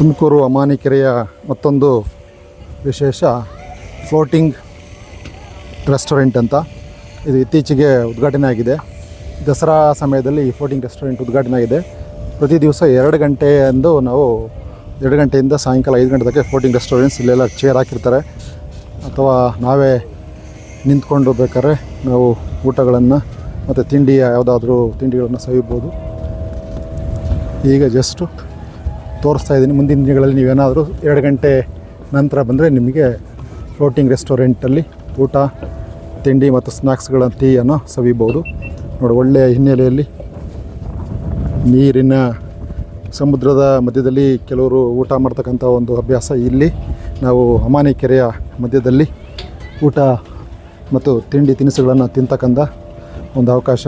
ತುಮಕೂರು ಅಮಾನಿಕೆರೆಯ ಮತ್ತೊಂದು ವಿಶೇಷ floating restaurant ಅಂತ. ಇದು ಇತ್ತೀಚೆಗೆ ಉದ್ಘಾಟನೆ ಆಗಿದೆ. ದಸರಾ ಸಮಯದಲ್ಲಿ ಈ ಫ್ಲೋಟಿಂಗ್ ರೆಸ್ಟೋರೆಂಟ್ ಉದ್ಘಾಟನೆ ಆಗಿದೆ. ಪ್ರತಿ ದಿವಸ ಎರಡು ಗಂಟೆಯಂದು ನಾವು ಎರಡು ಗಂಟೆಯಿಂದ ಸಾಯಂಕಾಲ ಐದು ಗಂಟೆ ತನಕ ಫ್ಲೋಟಿಂಗ್ ರೆಸ್ಟೋರೆಂಟ್ಸ್ ಇಲ್ಲೆಲ್ಲ ಚೇರ್ ಹಾಕಿರ್ತಾರೆ. ಅಥವಾ ನಾವೇ ನಿಂತ್ಕೊಂಡು ಬೇಕಾದ್ರೆ ನಾವು ಊಟಗಳನ್ನು ಮತ್ತು ತಿಂಡಿಯ ಯಾವುದಾದ್ರೂ ತಿಂಡಿಗಳನ್ನು ಸವಿಬೋದು. ಈಗ ಜಸ್ಟು ತೋರಿಸ್ತಾ ಇದ್ದೀನಿ. ಮುಂದಿನ ದಿನಗಳಲ್ಲಿ ನೀವೇನಾದರೂ ಎರಡು ಗಂಟೆ ನಂತರ ಬಂದರೆ ನಿಮಗೆ ಫ್ಲೋಟಿಂಗ್ ರೆಸ್ಟೋರೆಂಟಲ್ಲಿ ಊಟ, ತಿಂಡಿ ಮತ್ತು ಸ್ನ್ಯಾಕ್ಸ್ಗಳ ಟೀಯನ್ನು ಸವಿಬೋದು ನೋಡಿ, ಒಳ್ಳೆಯ ಹಿನ್ನೆಲೆಯಲ್ಲಿ ನೀರಿನ ಸಮುದ್ರದ ಮಧ್ಯದಲ್ಲಿ ಕೆಲವರು ಊಟ ಮಾಡ್ತಕ್ಕಂಥ ಒಂದು ಅಭ್ಯಾಸ ಇಲ್ಲಿ. ನಾವು ಅಮಾನಿ ಕೆರೆಯ ಮಧ್ಯದಲ್ಲಿ ಊಟ ಮತ್ತು ತಿಂಡಿ ತಿನಿಸುಗಳನ್ನು ತಿಂತಕ್ಕಂಥ ಒಂದು ಅವಕಾಶ.